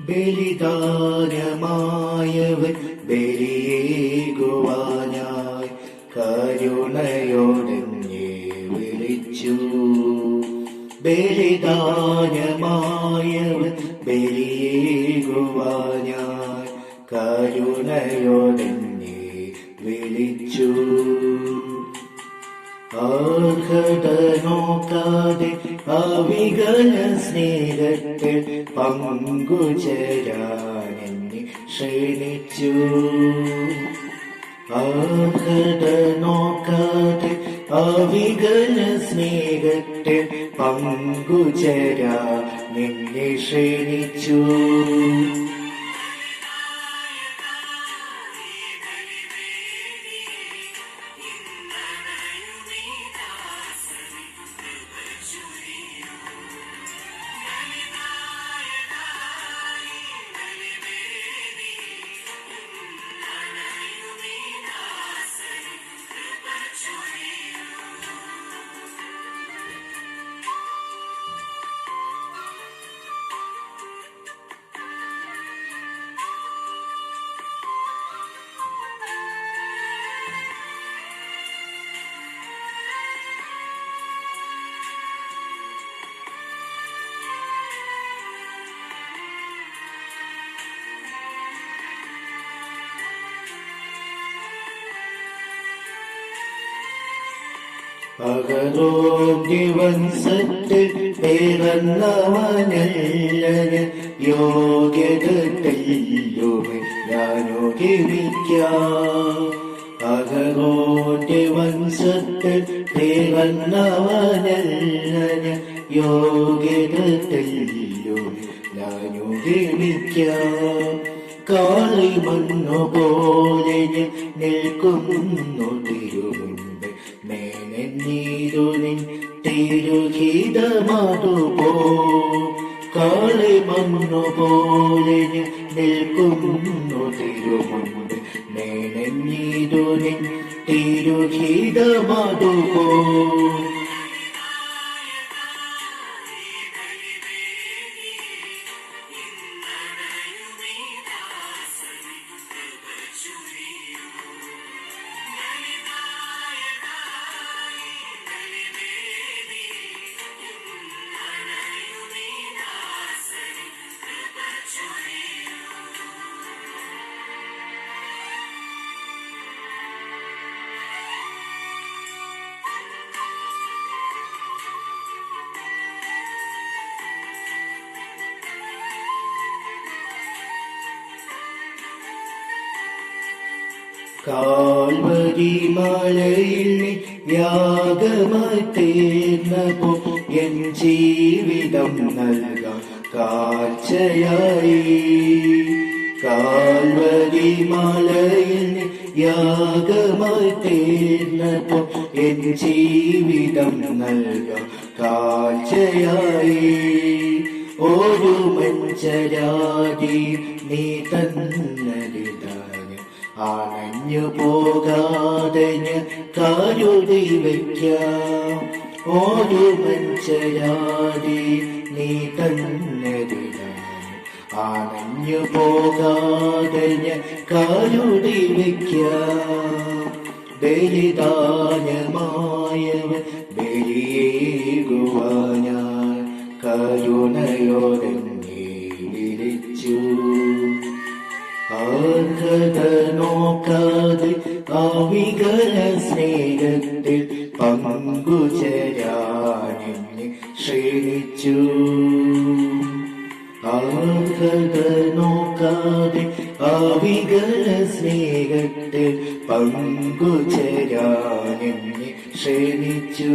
ബലിദാനമായവൻ ബലിയേകുവാനായി കരുണയോടെ വിളിച്ചു. ബലിദാനമായവൻ ബലിയേകുവാനായി കരുണയോടെ വിളിച്ചു. അർഹത നോക്കാതെ അവികല സ്നേഹത്തിൽ പങ്കുചേരാൻ എന്നെ ക്ഷണിച്ചു. ആഹട നോക്കാതെ അവികല സ്നേഹത്തിൽ പങ്കുചരാ നിന്നെ ക്ഷണിച്ചു. അകലോഗ്യവൻസത്ത് പിറന്നവനല്ലന് യോഗ്യത തെല്ലുമേ ഞാനോഗ്യമിക്കാം അകലോഗ്യവൻസത്ത് പിറന്നവനല്ലന് യോഗ്യത തെല്ലുമേ ഞാനോഗ്യമിക്കാം കാളി മണ്ണു പോലെ നിൽക്കുന്നു തിരുമുണ്ട് മേനീരുനിൻ തിരുഹിതമാതുപോ കാളി മണ്ണു പോലെ നിൽക്കുന്നു തിരുമുണ്ട് മേനീരുനിൻ തിരുഹിതമാതുപോ കാൽവരി മലയിൽ യാഗമായി എൻ ജീവിതം നൽകാം കാഴ്ചയായി. കാൽവരി മലയിൽ യാഗമായി എൻ ജീവിതം നൽകാം കാഴ്ചയായി. ഒരു മഞ്ചരാതി നീ തന്നരിതാനും അണഞ്ഞു പോകാതെ കരുതി വയ്ക്കാം ഒരു മഞ്ചരാതി നീ തന്നെ അണഞ്ഞു പോകാതെ കാരുതി വയ്ക്കാം ബലിദാനമായവൻ നോക്കാതെ കവികര സ്നേഹത്തിൽ പങ്കുചരാനെന്നെ ക്ഷണിച്ചു. അർഹത നോക്കാതെ കവികര സ്നേഹത്തിൽ പങ്കുചരാനെന്നെ ക്ഷണിച്ചു.